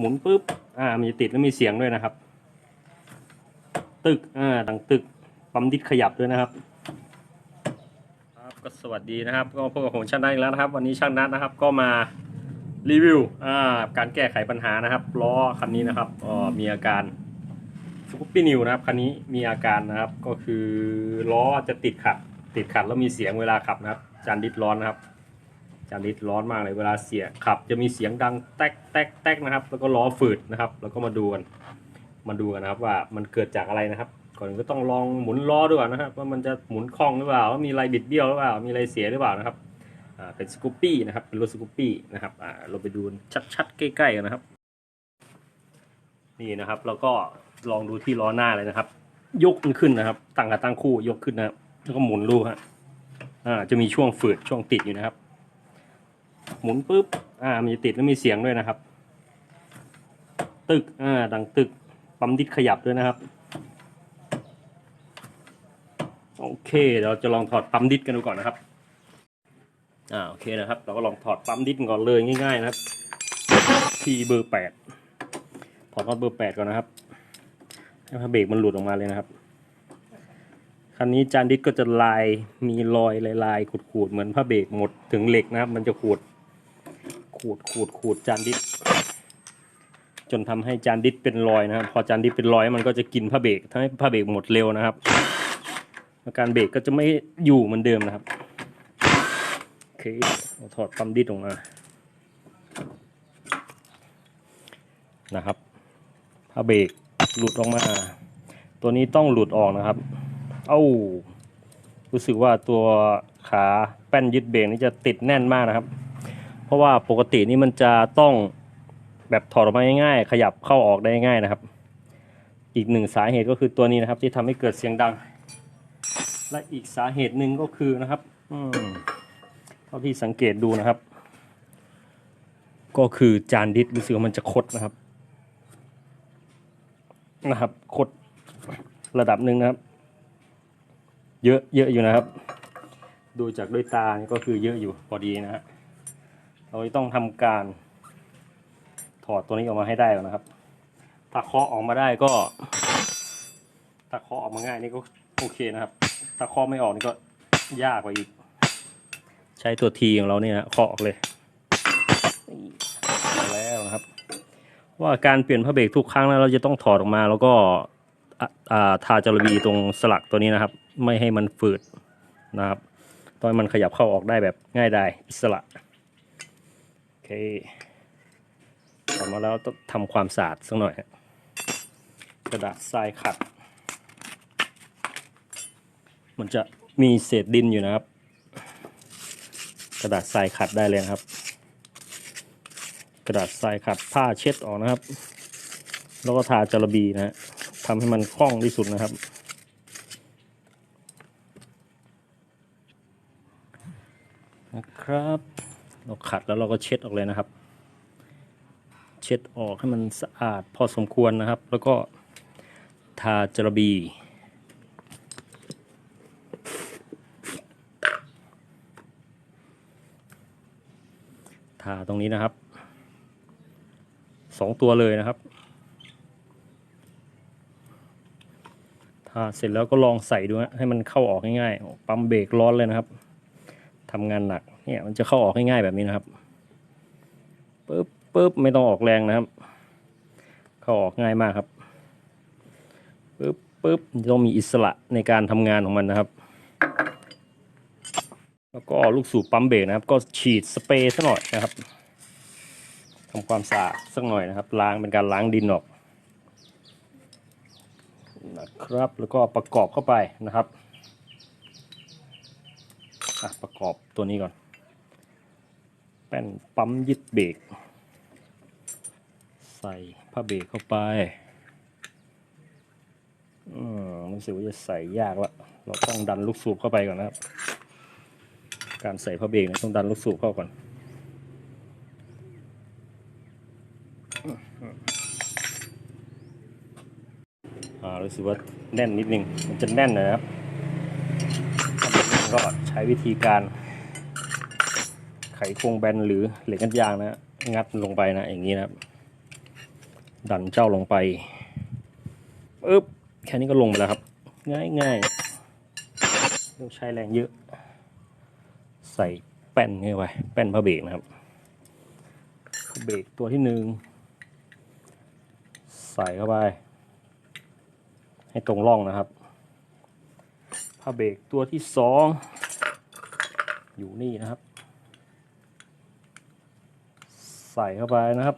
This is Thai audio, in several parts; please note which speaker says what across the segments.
Speaker 1: หมุนปุ๊บ อ่า มันจะติดแล้วมีเสียงด้วยนะครับ ตึก อ่าดังตึก ปั๊มดิสขยับด้วยนะครับ ครับก็สวัสดีนะครับ ก็พบกับผมช่างนัทอีกแล้วนะครับ วันนี้ช่างนัทนะครับ ก็มารีวิว อ่า การแก้ไขปัญหานะครับ ล้อคันนี้นะครับอ่อมีอาการสกูปปี้นิวนะครับ คันนี้มีอาการนะครับ ก็คือล้อจะติดขัด ติดขัดแล้วมีเสียงเวลาขับนะครับ จานดิสร้อนนะครับ จานดิสร้อนมากเลยเวลาเสียขับ จะมีเสียงดังแตกแตกแตกนะครับ แล้วก็ล้อฝืดนะครับ แล้วก็มาดูกันมาดูกันนะครับว่ามันเกิดจากอะไรนะครับ ก่อนก็ต้องลองหมุนล้อด้วยนะครับว่ามันจะหมุนคล่องหรือเปล่าว่ามีอะไรบิดเบี้ยวหรือเปล่ามีอะไรเสียหรือเปล่านะครับเป็นสกูปปี้นะครับเป็นรถสกูปปี้นะครับเราไปดูชัดๆใกล้ๆกันนะครับ นี่นะครับแล้วก็ลองดูที่ล้อหน้าเลยนะครับ ยกมันขึ้นนะครับ ตั้งกับตั้งคู่ยกขึ้นนะครับแล้วก็หมุนลูกฮะอ่าจะมีช่วงฝืดช่วงติดอยู่นะครับ หมุนปุ๊บอ่ามันจะติดแล้วมีเสียงด้วยนะครับ ตึกอ่าดังตึกปั๊มดิสขยับด้วยนะครับโอเคเราจะลองถอดปั๊มดิสกันดูก่อนนะครับอ่าโอเคนะครับ เราก็ลองถอดปั๊มดิสก่อนเลยง่ายๆนะครับทีเบอร์แปดถอดน็อตเบอร์แปดก่อนนะครับให้ผ้าเบรกมันหลุดออกมาเลยนะครับคันนี้จานดิสก็จะลายมีรอยลายๆขูดๆเหมือนผ้าเบรกหมดถึงเหล็กนะครับ มันจะขูด ขูดขูดขูดจานดิสจนทำให้จานดิสเป็นรอยนะครับ พอจานดิสเป็นรอยมันก็จะกินผ้าเบรกทำให้ผ้าเบรกหมดเร็วนะครับอาการเบรกก็จะไม่อยู่เหมือนเดิมนะครับโอเคเราถอดปั๊มดิสออกมานะครับผ้าเบรกหลุดออกมา ตัวนี้ต้องหลุดออกนะครับ เอ้ารู้สึกว่าตัวขาแป้นยึดเบรกนี่จะติดแน่นมากนะครับ เพราะว่าปกตินี่มันจะต้องแบบถอดออกมาง่ายๆ ขยับเข้าออกได้ง่ายนะครับ อีกหนึ่งสาเหตุก็คือตัวนี้นะครับ ที่ทำให้เกิดเสียงดัง และอีกสาเหตุหนึ่งก็คือนะครับอืมเท่าที่สังเกตดูนะครับ ก็คือจานดิสรู้สึกว่ามันจะคดนะครับ นะครับคดระดับหนึ่งนะครับ เยอะเยอะอยู่นะครับ ดูจากด้วยตานี่ก็คือเยอะอยู่พอดีนะฮะ เราต้องทำการถอดตัวนี้ออกมาให้ได้ก่อนนะครับ ถ้าเคาะออกมาได้ก็ ถ้าเคาะออกมาง่ายนี่ก็โอเคนะครับ ถ้าเคาะไม่ออกนี่ก็ยากกว่าอีก ใช้ตัวทีของเราเนี่ยนะเคาะออกเลยแล้วนะครับ ว่าการเปลี่ยนผ้าเบรกทุกครั้งนะเราจะต้องถอดออกมาแล้วก็ทาจารบีตรงสลักตัวนี้นะครับ ไม่ให้มันฝืดนะครับตอนมันขยับเข้าออกได้แบบง่ายได้อิสระ เคถอดมาแล้วต้องทำความสะอาดสักหน่อยกระดาษทรายขัด มันจะมีเศษดินอยู่นะครับ กระดาษทรายขัดได้เลยครับ กระดาษทรายขัดผ้าเช็ดออกนะครับ แล้วก็ทาจาระบีนะฮะทำให้มันคล่องที่สุดนะครับนะครับ เราขัดแล้วเราก็เช็ดออกเลยนะครับ เช็ดออกให้มันสะอาดพอสมควรนะครับ แล้วก็ทาจาระบีทาตรงนี้นะครับสองตัวเลยนะครับทาเสร็จแล้วก็ลองใส่ดูฮะให้มันเข้าออกง่ายๆปั๊มเบรกร้อนเลยนะครับทำงานหนัก เนี่ยมันจะเข้าออกง่ายๆแบบนี้นะครับปึ๊บปึ๊บไม่ต้องออกแรงนะครับ เข้าออกง่ายมากครับปึ๊บปึ๊บต้องมีอิสระในการทำงานของมันนะครับ แล้วก็ลูกสูบปั๊มเบรกนะครับ ก็ฉีดสเปรย์สักหน่อยนะครับทำความสะอาดสักหน่อยนะครับ ล้างเป็นการล้างดินออกนะครับ แล้วก็ประกอบเข้าไปนะครับอะประกอบตัวนี้ก่อน แป้นปั๊มยึดเบรกใส่ผ้าเบรกเข้าไปอืมรู้สึกว่าจะใส่ยากละเราต้องดันลูกสูบเข้าไปก่อนนะครับ การใส่ผ้าเบรกเนี่ยต้องดันลูกสูบเข้าก่อนอ่ารู้สึกว่าแน่นนิดนึง มันจะแน่นนะครับก็ใช้วิธีการ ไขควงแบนหรือเหล็กงัดยางนะ งัดลงไปนะ อย่างนี้นะครับ ดันเจ้าลงไปปึ๊บแค่นี้ก็ลงไปแล้วครับ ง่ายง่ายต้องใช้แรงเยอะ ใส่แป้นเข้าไปแป้นพระเบรกนะครับเบรกตัวที่หนึ่งใส่เข้าไป ให้ตรงร่องนะครับผ้าเบรกตัวที่สองอยู่นี่นะครับ ใส่เข้าไปนะครับ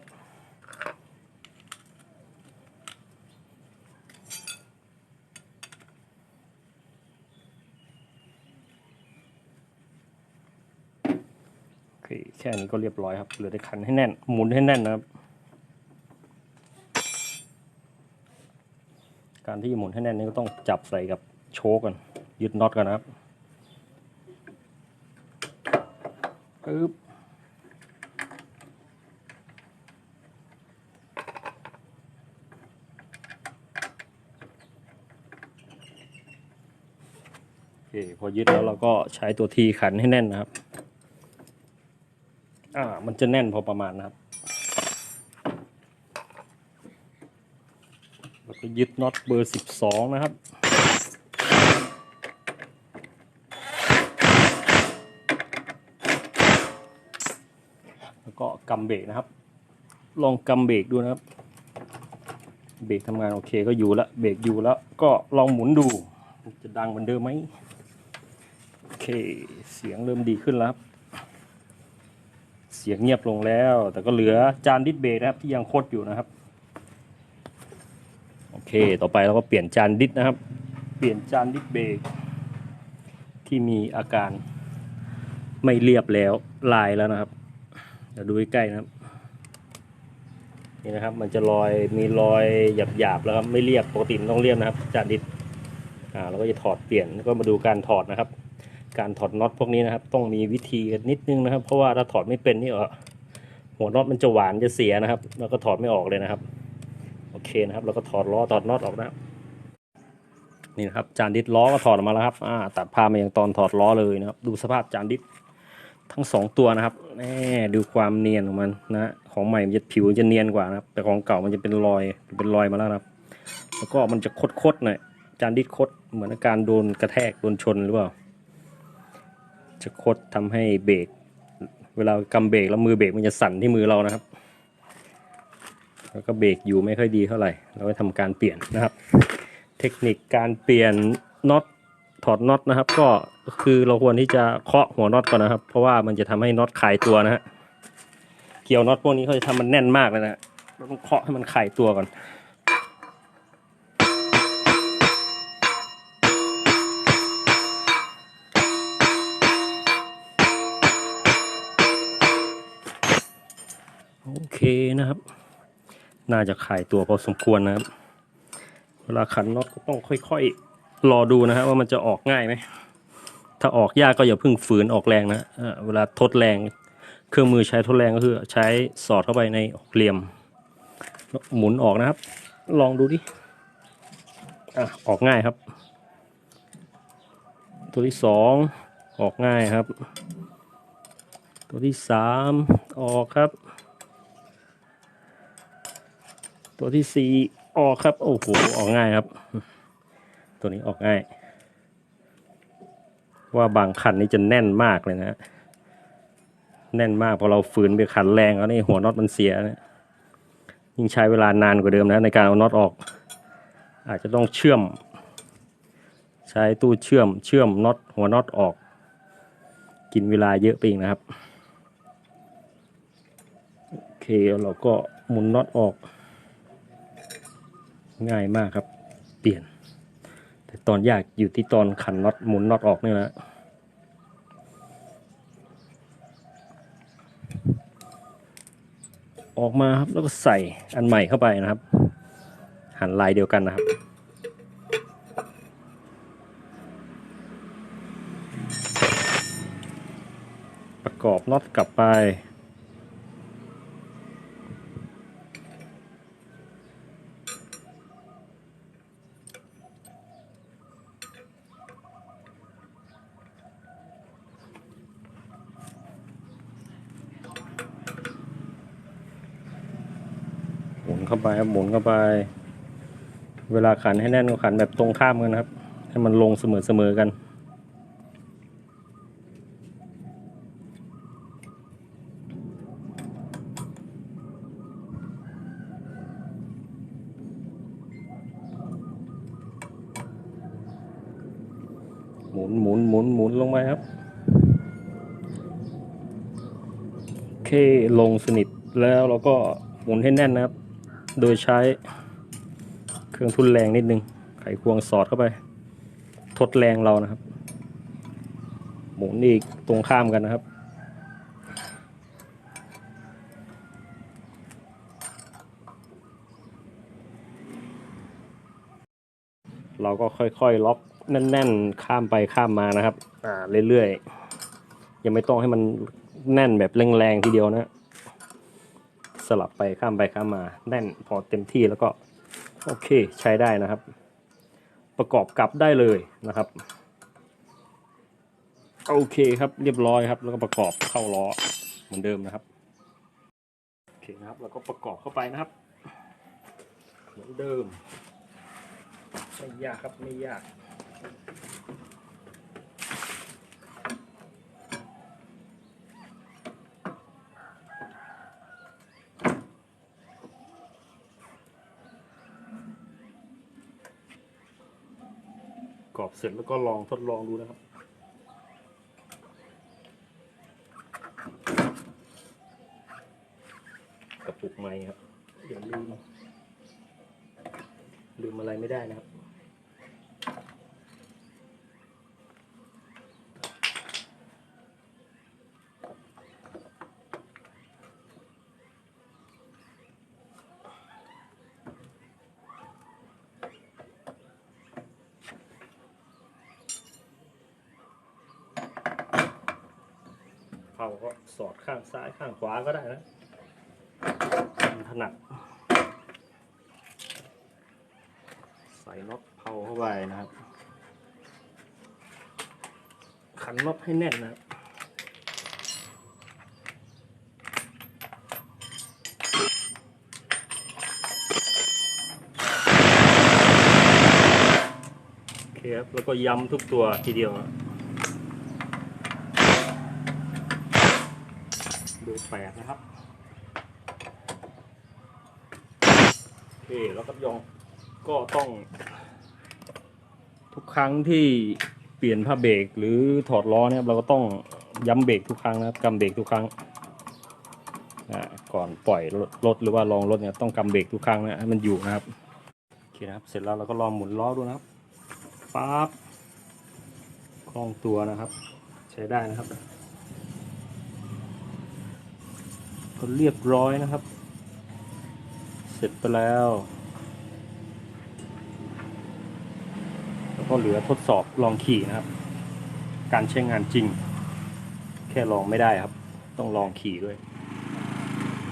Speaker 1: โอเคแค่นี้ก็เรียบร้อยครับ เหลือแต่ขันให้แน่น หมุนให้แน่นนะครับ การที่หมุนให้แน่นนี่ก็ต้องจับใส่กับโชคกันยึดน็อตกันนะครับปึ๊บโอเค พอยึดแล้วเราก็ใช้ตัวทีขันให้แน่นนะครับ อ่า มันจะแน่นพอประมาณนะครับแล้วก็ยึดน็อตเบอร์สิบสองนะครับแล้วก็กำเบรกนะครับ ลองกำเบรกดูนะครับ เบรกทำงานโอเคก็อยู่แล้ว เบรกอยู่แล้ว ก็ลองหมุนดู จะดังเหมือนเดิมไหม เค เสียงเริ่มดีขึ้นแล้วครับ เสียงเงียบลงแล้ว แต่ก็เหลือจานดิสเบรกนะครับที่ยังคดอยู่นะครับ โอเค ต่อไปเราก็เปลี่ยนจานดิสนะครับ เปลี่ยนจานดิสเบรกที่มีอาการไม่เรียบแล้วลายแล้วนะครับ เดี๋ยวดูใกล้ๆนะครับ นี่นะครับ มันจะรอยมีรอยหยาบๆแล้วครับ ไม่เรียบปกติมันต้องเรียบนะครับ จานดิสอ่าเราก็จะถอดเปลี่ยนแล้วก็มาดูการถอดนะครับ การถอดน็อตพวกนี้นะครับ ต้องมีวิธีกันนิดนึงนะครับ เพราะว่าถ้าถอดไม่เป็นนี่เออหัวน็อตมันจะหวานจะเสียนะครับ แล้วก็ถอดไม่ออกเลยนะครับ โอเคนะครับเราก็ถอดล้อถอดน็อตออกนะครับนี่นะครับจานดิสล้อก็ถอดออกมาแล้วครับอ่าตัดภาพมาอย่างตอนถอดล้อเลยนะครับ ดูสภาพจานดิสทั้งสองตัวนะครับแน่ดูความเนียนของมันนะของใหม่มันจะผิวจะเนียนกว่านะครับ แต่ของเก่ามันจะเป็นรอยเป็นรอยมาแล้วนะครับ แล้วก็มันจะคดๆหน่อยจานดิสคดเหมือนอาการโดนกระแทกโดนชนหรือเปล่า จะคดทำให้เบรกเวลากำเบรกแล้วมือเบรกมันจะสั่นที่มือเรานะครับ แล้วก็เบรกอยู่ไม่ค่อยดีเท่าไหร่เราก็ทำการเปลี่ยนนะครับ เทคนิคการเปลี่ยนน็อตถอดน็อตนะครับ ก็คือเราควรที่จะเคาะหัวน็อตก่อนนะครับ เพราะว่ามันจะทำให้น็อตคลายตัวนะฮะเกี่ยวน็อตพวกนี้เขาจะทำมันแน่นมากเลยนะเราต้องเคาะให้มันคลายตัวก่อน นะครับ น่าจะขายตัวพอสมควรนะครับ เวลาขันน็อตก็ต้องค่อยๆ รอดูนะครับว่ามันจะออกง่ายไหม ถ้าออกยากก็อย่าเพิ่งฝืนออกแรงนะเวลาทดแรง เครื่องมือใช้ทดแรงก็คือ ใช้สอดเข้าไปในเหลี่ยม หมุนออกนะครับ ลองดูดิอะออกง่ายครับ ตัวที่สองออกง่ายครับ ตัวที่สามออกครับ ตัวที่สี่ออกครับ โอ้โห ออกง่ายครับ ตัวนี้ออกง่าย ว่าบางคันนี้จะแน่นมากเลยนะแน่นมากพอเราฝืนไปขันแรงแล้วนี่หัวน็อตมันเสียนะยิ่งใช้เวลานานกว่าเดิมนะในการเอาน็อตออก อาจจะต้องเชื่อม ใช้ตู้เชื่อม เชื่อมน็อตหัวน็อตออก กินเวลาเยอะไปอีกนะครับโอเคเราก็หมุนน็อตออก ง่ายมากครับ เปลี่ยน แต่ตอนยากอยู่ที่ตอนขันน็อตหมุนน็อตออกนี่แหละออกมาครับแล้วก็ใส่อันใหม่เข้าไปนะครับ หันลายเดียวกันนะครับ ประกอบน็อตกลับไป เข้าไปครับหมุนเข้าไป เวลาขันให้แน่นก็ขันแบบตรงข้ามกันนะครับ ให้มันลงเสมอเสมอกัน หมุนหมุนหมุนหมุนลงไปครับโอเคลงสนิทแล้วเราก็หมุนให้แน่นนะครับ โดยใช้เครื่องทุนแรงนิดนึง ไขควงสอดเข้าไป ทดแรงเรานะครับ หมุนอีกตรงข้ามกันนะครับ เราก็ค่อยๆ ล็อกแน่นๆ ข้ามไปข้ามมานะครับ อ่าเรื่อยๆ ยังไม่ต้องให้มันแน่นแบบแรงๆ ทีเดียวนะ ลับไปข้ามไปข้ามมาแน่นพอเต็มที่แล้วก็โอเคใช้ได้นะครับ ประกอบกลับได้เลยนะครับโอเคครับเรียบร้อยครับ แล้วก็ประกอบเข้าล้อเหมือนเดิมนะครับโอเคนะครับ แล้วก็ประกอบเข้าไปนะครับ เหมือนเดิมไม่ยากครับไม่ยาก กรอบเสร็จแล้วก็ลองทดลองดูนะครับ กระปุกไม้ครับอย่าลืมลืมอะไรไม่ได้นะครับ เผาก็สอดข้างซ้ายข้างขวาก็ได้นะถนัดใส่น็อตเผาเข้าไปนะครับ ขันน็อตให้แน่นนะครับโอเคครับแล้วก็ย้ำทุกตัวทีเดียวนะ ดูแปดนะครับโอเคแล้วก็ยองก็ต้อง ทุกครั้งที่เปลี่ยนผ้าเบรกหรือถอดล้อเนี่ยเราก็ต้องย้ำเบรกทุกครั้งนะครับกำเบรกทุกครั้งก่อนปล่อยรถรถหรือว่าลองรถเนี่ยต้องกำเบรกทุกครั้งนะให้มันอยู่นะครับโอเคนะครับ เสร็จแล้วเราก็ลองหมุนล้อดูนะครับปั๊บคล่องตัวนะครับ ใช้ได้นะครับ ก็เรียบร้อยนะครับ เสร็จไปแล้ว แล้วก็เหลือทดสอบลองขี่นะครับ การใช้งานจริง แค่ลองไม่ได้ครับ ต้องลองขี่ด้วย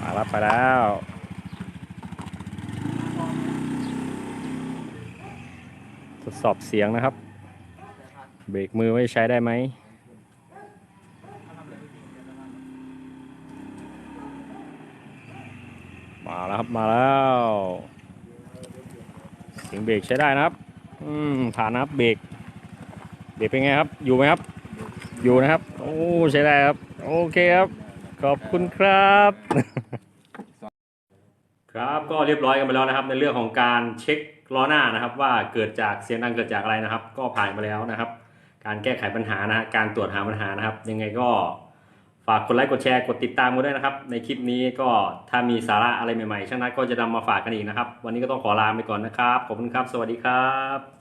Speaker 1: มาแล้วไปแล้วทดสอบเสียงนะครับ เบรกมือไว้ใช้ได้ไหม มาแล้ว ครับมาแล้วเสียงเบรกใช้ได้นะครับ อืมผ่านนะครับเบรกเบรกเป็นไงครับ อยู่ไหมครับ อยู่นะครับ โอ้ใช้ได้ครับ โอเคครับ ขอบคุณครับ ครับก็เรียบร้อยกันไปแล้วนะครับ ในเรื่องของการเช็คล้อหน้านะครับ ว่าเกิดจากเสียงดังเกิดจากอะไรนะครับ ก็ผ่านมาแล้วนะครับ การแก้ไขปัญหานะฮะการตรวจหาปัญหานะครับ ยังไงก็ ฝากกดไลค์กดแชร์กดติดตามกันด้วยนะครับ ในคลิปนี้ก็ถ้ามีสาระอะไรใหม่ๆช่างนัดก็จะนำมาฝากกันอีกนะครับ วันนี้ก็ต้องขอลาไปก่อนนะครับ ขอบคุณครับ สวัสดีครับ